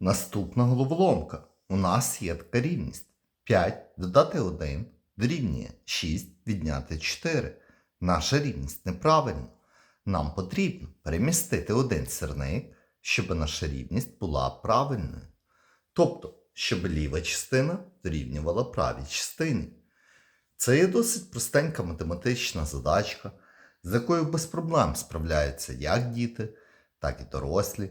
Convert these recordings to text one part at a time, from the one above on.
Наступна головоломка. У нас є така рівність. 5 додати 1 дорівнює 6 відняти 4. Наша рівність неправильна. Нам потрібно перемістити один сірник, щоб наша рівність була правильною. Тобто, щоб ліва частина дорівнювала правій частині. Це є досить простенька математична задачка, з якою без проблем справляються як діти, так і дорослі.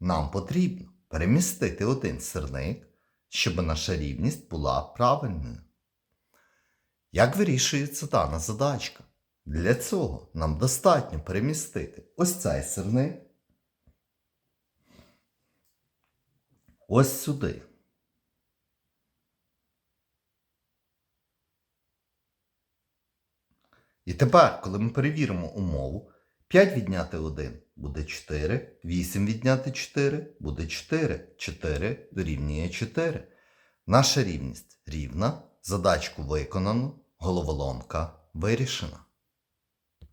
Нам потрібно перемістити один сирник, щоб наша рівність була правильною. Як вирішується дана задачка? Для цього нам достатньо перемістити ось цей сирник ось сюди. І тепер, коли ми перевіримо умову, 5 відняти 1 буде 4, 8 відняти 4 буде 4, 4 дорівнює 4. Наша рівність рівна, задачку виконано, головоломка вирішена.